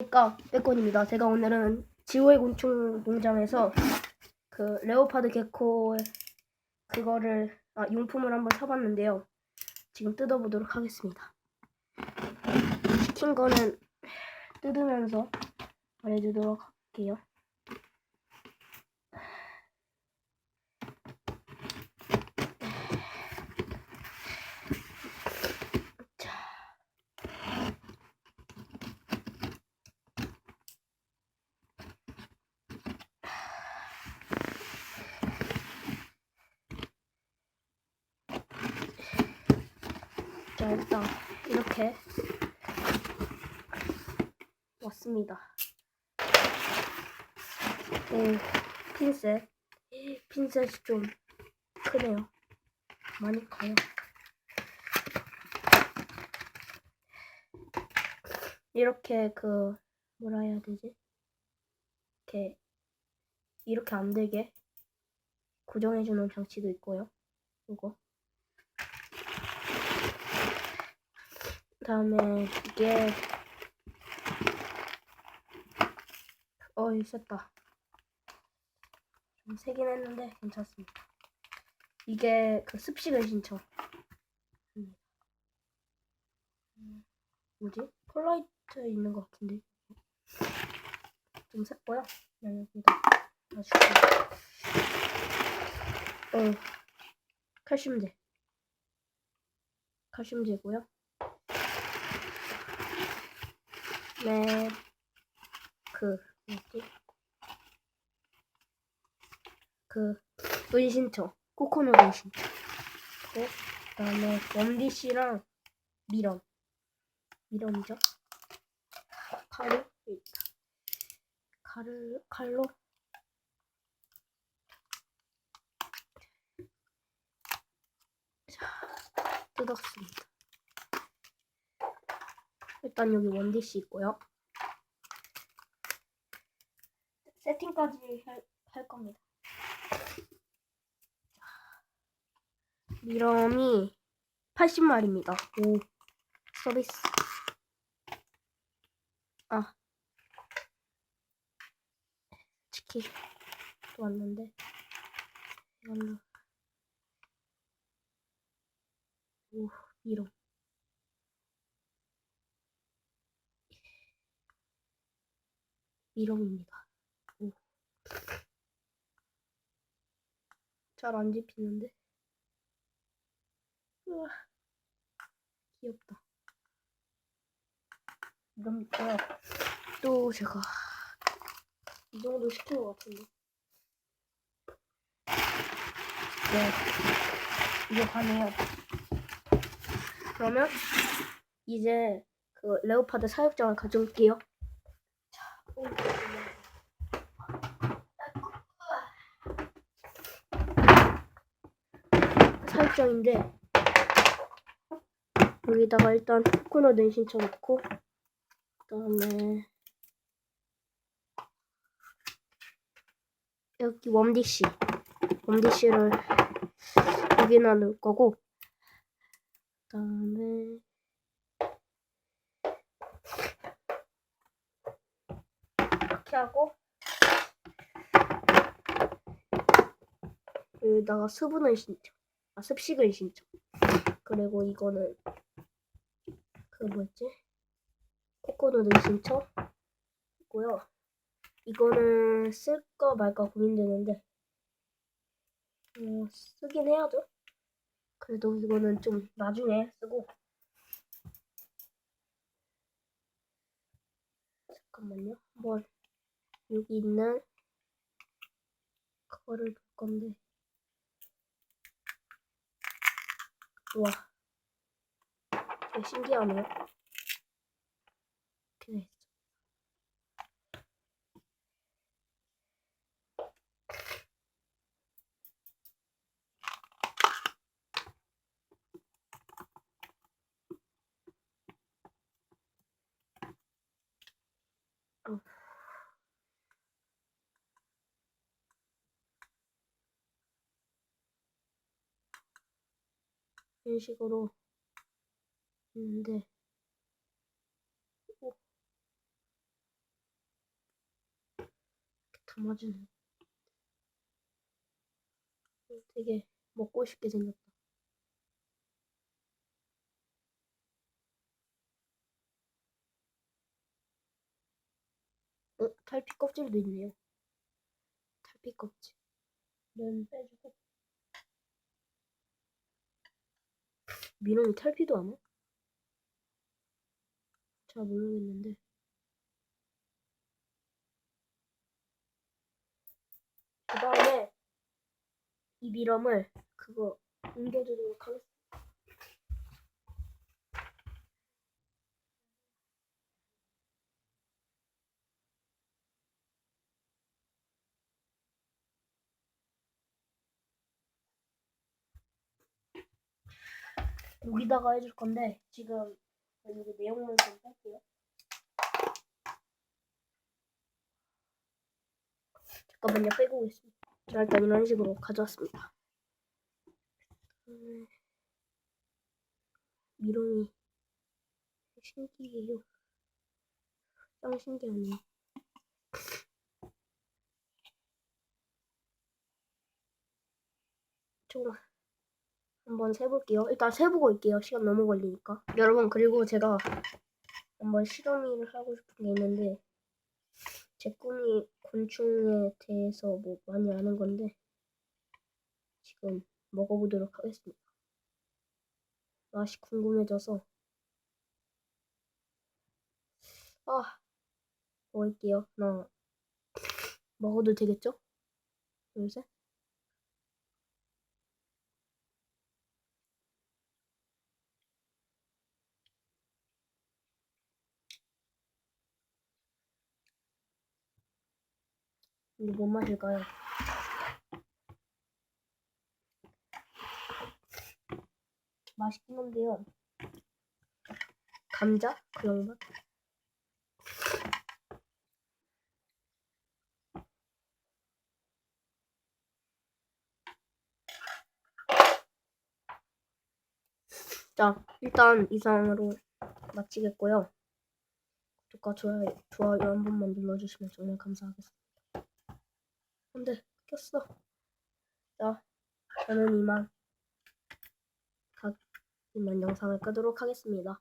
안녕하십니까 빼콘입니다. 제가 오늘은 지오의 곤충 농장에서 그 레오파드 개코의 그거를 아, 용품을 한번 사봤는데요. 지금 뜯어보도록 하겠습니다. 시킨 거는 뜯으면서 말해주도록 할게요. 자, 일단 이렇게 왔습니다. 네, 핀셋. 핀셋이 좀 크네요. 많이 커요. 이렇게 그 뭐라 해야 되지? 이렇게 이렇게 안 되게 고정해주는 장치도 있고요. 이거. 다음에 이게 어이 셌다. 좀 세긴 했는데 괜찮습니다. 이게 그 습식을 신청. 음, 뭐지? 폴라이트 있는 것 같은데. 좀 셌고요. 그냥 여기다 놔줄게요. 어, 칼슘제. 칼슘제고요. 네, 그, 뭐지? 그, 은신처. 코코넛 은신처. 그 다음에 원디씨랑 미럼. 미럼이죠? 칼이. 칼을, 칼로 자, 뜯었습니다. 일단 여기 원디씨 있고요. 세팅까지 할, 할 겁니다. 미럼이 80마리입니다. 오, 서비스. 아, 치킨 또 왔는데 이걸로 오, 미럼. 미럼입니다. 오. 잘안 집히는데? 우와, 귀엽다. 이런 있고요. 또 제가 이 정도 시킨 것 같은데. 네, 이게 가네요. 그러면 이제 그 레오파드 사육장을 가져올게요. 사육장인데 여기다가 일단 코코넛 은신처 넣고 그다음에 여기 웜디씨 웜디씨를 여기나 넣을 거고 그다음에 이렇게 하고 여기다가 수분을 신청 아 습식을 신청. 그리고 이거는 그 뭐였지? 코코넛을 신청 있고요. 이거는 쓸까 말까 고민되는데 어, 쓰긴 해야죠. 그래도 이거는 좀 나중에 쓰고. 잠깐만요. 한번 여기 있는 그거를 볼 건데. 우와. 되게 신기하네요 이런 식으로 있는데 감아주네. 되게 먹고 싶게 생겼다. 어, 탈피 껍질도 있네요. 탈피 껍질. 면 빼주고. 민원이 탈피도 하나? 잘 모르겠는데. 그 다음에 이 미럼을 그거 옮겨주도록 하겠습니다. 여기다가 해줄 건데 지금 여기 내용물 좀 뺄게요. 잠깐만요 빼고 오겠습니다. 자 일단 이런 식으로 가져왔습니다. 음, 미롱이 신기해요. 짱 신기하네요. 조금 한번 세볼게요. 일단 세보고 올게요. 시간 너무 걸리니까. 여러분 그리고 제가 한번 실험을 하고 싶은 게 있는데 제 꿈이 곤충에 대해서 뭐 많이 아는 건데 지금 먹어보도록 하겠습니다. 맛이 궁금해져서 아 먹을게요. 하나 먹어도 되겠죠? 둘 셋. 이게 뭔 맛일까요? 맛있긴 한데요. 감자? 그런 맛? 자, 일단 이상으로 마치겠고요. 구독과 좋아요, 좋아요 한 번만 눌러주시면 정말 감사하겠습니다. 안돼 꼈어. 자 저는 이만 각 이만 영상을 끄도록 하겠습니다